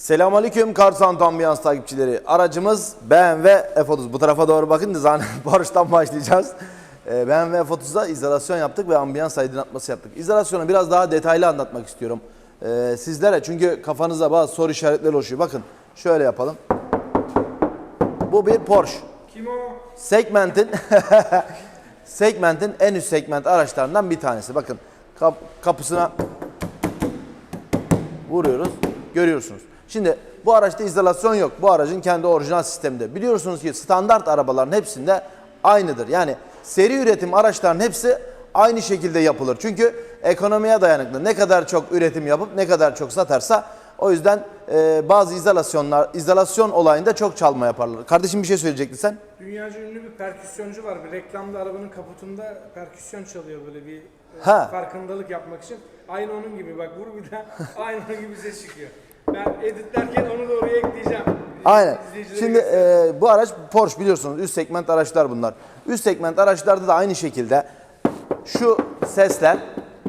Selamünaleyküm Karsan Ambiyans takipçileri. Aracımız BMW F30. Bu tarafa doğru bakın da zaten Barış'tan başlayacağız. Ee, BMW F30'da izolasyon yaptık ve ambiyans aydınlatması yaptık. İzolasyonu biraz daha detaylı anlatmak istiyorum. Ee, sizlere çünkü kafanızda bazı soru işaretleri oluşuyor. Bakın şöyle yapalım. Bu bir Porsche. Kim o? Segment'in segmentin en üst segment araçlarından bir tanesi. Bakın kap- kapısına vuruyoruz. Görüyorsunuz. Şimdi bu araçta izolasyon yok. Bu aracın kendi orijinal sisteminde. Biliyorsunuz ki standart arabaların hepsinde aynıdır. Yani seri üretim araçların hepsi aynı şekilde yapılır. Çünkü ekonomiye dayanıklı. Ne kadar çok üretim yapıp ne kadar çok satarsa o yüzden e, bazı izolasyonlar, izolasyon olayında çok çalma yaparlar. Kardeşim bir şey söyleyecektin sen? Dünyaca ünlü bir perküsyoncu var. Bir reklamda arabanın kaputunda perküsyon çalıyor böyle bir e, farkındalık yapmak için. Aynı onun gibi bak vur bir daha aynı onun gibi ses çıkıyor. Ben editlerken onu da oraya ekleyeceğim. Aynen. Şimdi e, bu araç Porsche biliyorsunuz üst segment araçlar bunlar. Üst segment araçlarda da aynı şekilde şu sesler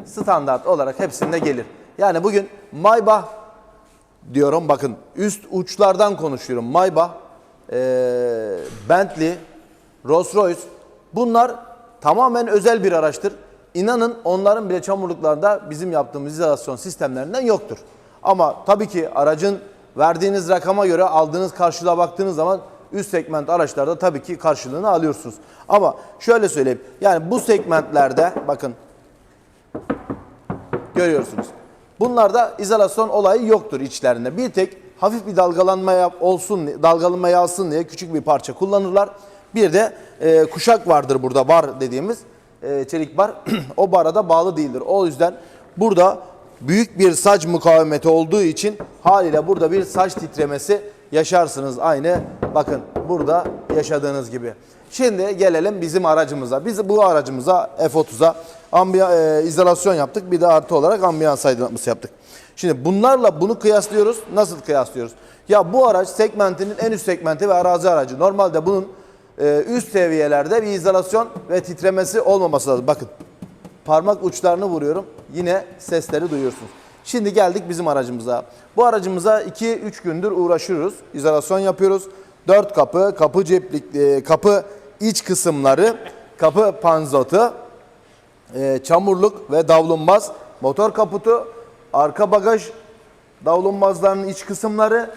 standart olarak hepsinde gelir. Yani bugün Maybach diyorum bakın üst uçlardan konuşuyorum. Maybach, e, Bentley, Rolls Royce bunlar tamamen özel bir araçtır. İnanın onların bile çamurluklarda bizim yaptığımız izolasyon sistemlerinden yoktur. Ama tabii ki aracın verdiğiniz rakama göre aldığınız karşılığa baktığınız zaman üst segment araçlarda tabii ki karşılığını alıyorsunuz. Ama şöyle söyleyeyim. Yani bu segmentlerde bakın görüyorsunuz. Bunlarda izolasyon olayı yoktur içlerinde. Bir tek hafif bir dalgalanma yap- olsun, dalgalanma alsın diye küçük bir parça kullanırlar. Bir de e, kuşak vardır burada bar dediğimiz e, çelik bar. o bara da bağlı değildir. O yüzden burada büyük bir saç mukavemeti olduğu için haliyle burada bir saç titremesi yaşarsınız. Aynı bakın burada yaşadığınız gibi. Şimdi gelelim bizim aracımıza. Biz bu aracımıza F30'a ambiya, e, izolasyon yaptık. Bir de artı olarak ambiyans aydınlatması yaptık. Şimdi bunlarla bunu kıyaslıyoruz. Nasıl kıyaslıyoruz? Ya bu araç segmentinin en üst segmenti ve arazi aracı. Normalde bunun e, üst seviyelerde bir izolasyon ve titremesi olmaması lazım. Bakın parmak uçlarını vuruyorum. Yine sesleri duyuyorsunuz. Şimdi geldik bizim aracımıza. Bu aracımıza 2-3 gündür uğraşıyoruz. İzolasyon yapıyoruz. 4 kapı, kapı ceplik, e, kapı iç kısımları, kapı panzotu, e, çamurluk ve davlumbaz, motor kaputu, arka bagaj davlumbazlarının iç kısımları,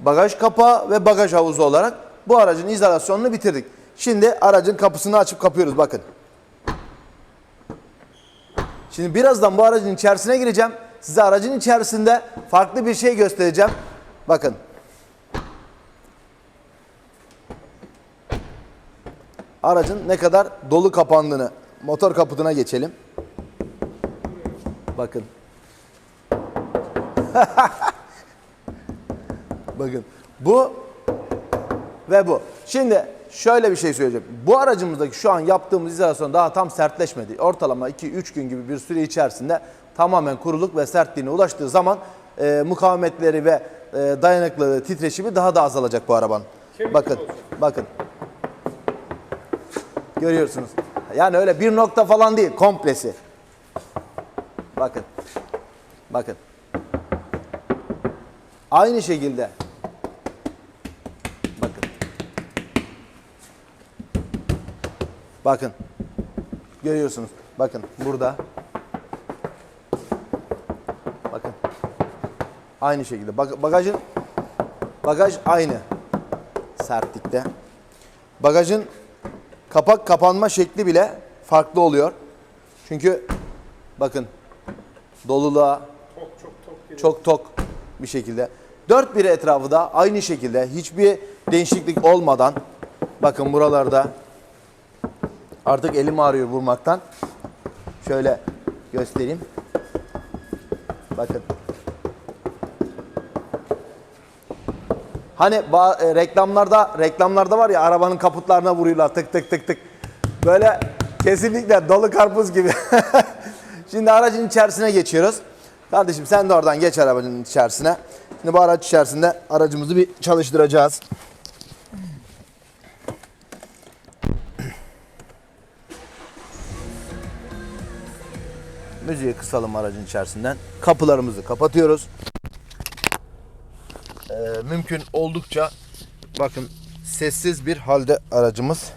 bagaj kapağı ve bagaj havuzu olarak bu aracın izolasyonunu bitirdik. Şimdi aracın kapısını açıp kapıyoruz bakın. Şimdi birazdan bu aracın içerisine gireceğim. Size aracın içerisinde farklı bir şey göstereceğim. Bakın. Aracın ne kadar dolu kapandığını motor kaputuna geçelim. Bakın. Bakın. Bu ve bu. Şimdi şöyle bir şey söyleyeceğim. Bu aracımızdaki şu an yaptığımız izolasyon daha tam sertleşmedi. Ortalama 2-3 gün gibi bir süre içerisinde tamamen kuruluk ve sertliğine ulaştığı zaman e, mukavemetleri ve e, dayanıklılığı, titreşimi daha da azalacak bu arabanın. Kemik bakın, bakın. Görüyorsunuz. Yani öyle bir nokta falan değil, komplesi. Bakın. Bakın. Aynı şekilde. Bakın. Görüyorsunuz. Bakın burada. Bakın. Aynı şekilde. Bag- bagajın bagaj aynı sertlikte. Bagajın kapak kapanma şekli bile farklı oluyor. Çünkü bakın doluluğa Çok çok tok bir şekilde. Dört bir etrafı da aynı şekilde hiçbir değişiklik olmadan bakın buralarda artık elim ağrıyor vurmaktan. Şöyle göstereyim. Bakın. Hani e, reklamlarda reklamlarda var ya arabanın kaputlarına vuruyorlar tık tık tık tık. Böyle kesinlikle dolu karpuz gibi. Şimdi aracın içerisine geçiyoruz. Kardeşim sen de oradan geç arabanın içerisine. Şimdi bu araç içerisinde aracımızı bir çalıştıracağız. Müziği kısalım aracın içerisinden. Kapılarımızı kapatıyoruz. e, mümkün oldukça bakın sessiz bir halde aracımız.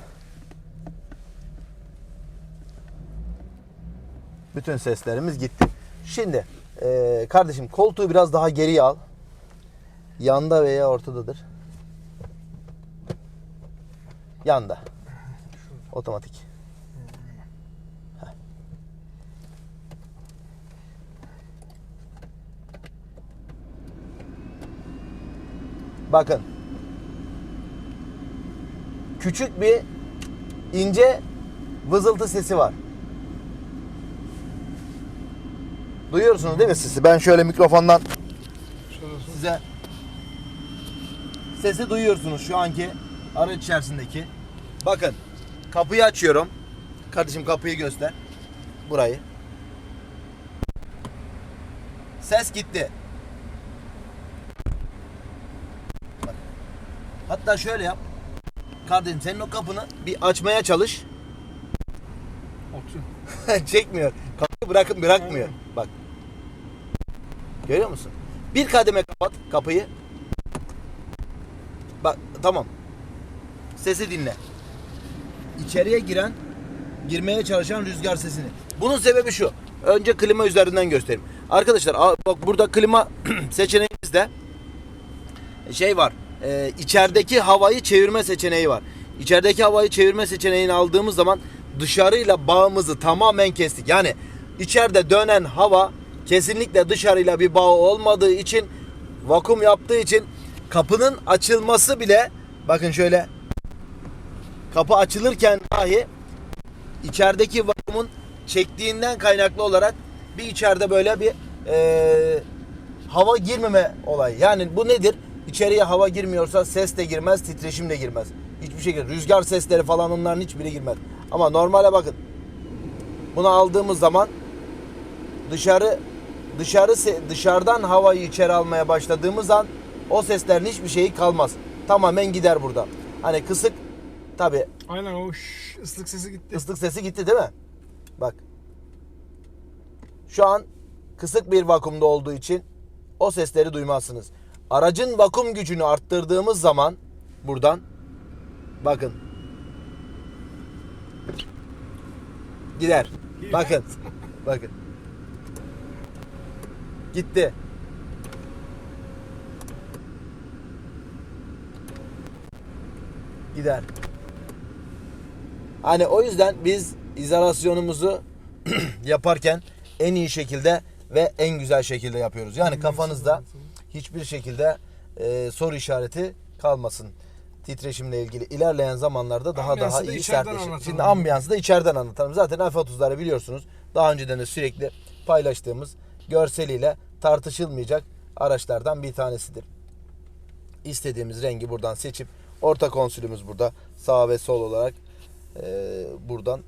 Bütün seslerimiz gitti. Şimdi e, kardeşim koltuğu biraz daha geriye al. Yanda veya ortadadır. Yanda. Otomatik. Bakın. Küçük bir ince vızıltı sesi var. Duyuyorsunuz değil mi sesi? Ben şöyle mikrofondan size sesi duyuyorsunuz şu anki araç içerisindeki. Bakın kapıyı açıyorum. Kardeşim kapıyı göster. Burayı. Ses gitti. Bak. Hatta şöyle yap. Kardeşim senin o kapını bir açmaya çalış. Açın. Çekmiyor. Kapıyı bırakın bırakmıyor. Bak. Görüyor musun? Bir kademe kapat kapıyı. Bak tamam. Sesi dinle. İçeriye giren, girmeye çalışan rüzgar sesini. Bunun sebebi şu. Önce klima üzerinden göstereyim. Arkadaşlar bak burada klima seçeneğimizde şey var. E, içerideki havayı çevirme seçeneği var. İçerideki havayı çevirme seçeneğini aldığımız zaman dışarıyla bağımızı tamamen kestik. Yani içeride dönen hava kesinlikle dışarıyla bir bağı olmadığı için vakum yaptığı için kapının açılması bile bakın şöyle kapı açılırken dahi içerideki vakumun çektiğinden kaynaklı olarak bir içeride böyle bir eee, hava girmeme olayı. Yani bu nedir? İçeriye hava girmiyorsa ses de girmez, titreşim de girmez. Hiçbir girmez. Rüzgar sesleri falan onların hiçbiri girmez. Ama normale bakın. Bunu aldığımız zaman dışarı dışarı dışarıdan havayı içeri almaya başladığımız an o seslerin hiçbir şeyi kalmaz. Tamamen gider burada. Hani kısık tabi Aynen o şş, ıslık sesi gitti. ıslık sesi gitti değil mi? Bak. Şu an kısık bir vakumda olduğu için o sesleri duymazsınız. Aracın vakum gücünü arttırdığımız zaman buradan bakın gider. Bakın. Bakın. Gitti. Gider. Hani o yüzden biz izolasyonumuzu yaparken en iyi şekilde ve en güzel şekilde yapıyoruz. Yani kafanızda hiçbir şekilde e, soru işareti kalmasın. Titreşimle ilgili ilerleyen zamanlarda daha Ambiyansı daha da iyi sertleşir. Şimdi ambiyansı da içeriden anlatalım. Zaten F30'ları biliyorsunuz. Daha önceden de sürekli paylaştığımız görseliyle tartışılmayacak araçlardan bir tanesidir. İstediğimiz rengi buradan seçip orta konsülümüz burada sağ ve sol olarak e, buradan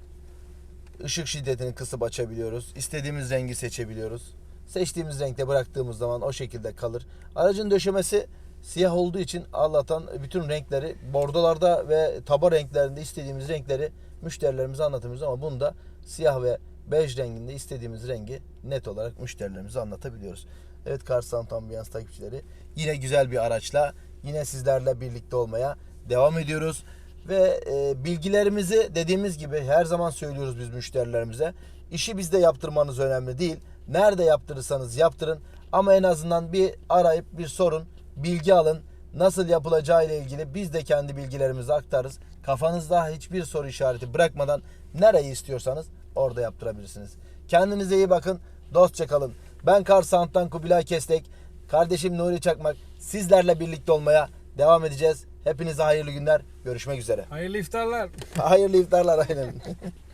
ışık şiddetini kısıp açabiliyoruz. İstediğimiz rengi seçebiliyoruz. Seçtiğimiz renkte bıraktığımız zaman o şekilde kalır. Aracın döşemesi siyah olduğu için Allah'tan bütün renkleri bordolarda ve taba renklerinde istediğimiz renkleri müşterilerimize anlatıyoruz ama bunda siyah ve bej renginde istediğimiz rengi net olarak müşterilerimize anlatabiliyoruz. Evet Car Sound Ambiyans takipçileri yine güzel bir araçla yine sizlerle birlikte olmaya devam ediyoruz. Ve e, bilgilerimizi dediğimiz gibi her zaman söylüyoruz biz müşterilerimize. İşi bizde yaptırmanız önemli değil. Nerede yaptırırsanız yaptırın. Ama en azından bir arayıp bir sorun, bilgi alın. Nasıl yapılacağı ile ilgili biz de kendi bilgilerimizi aktarırız. Kafanızda hiçbir soru işareti bırakmadan nereyi istiyorsanız orada yaptırabilirsiniz. Kendinize iyi bakın. Dostça kalın. Ben Kar Sound'dan Kubilay Kestek. Kardeşim Nuri Çakmak. Sizlerle birlikte olmaya devam edeceğiz. Hepinize hayırlı günler. Görüşmek üzere. Hayırlı iftarlar. Hayırlı iftarlar aynen.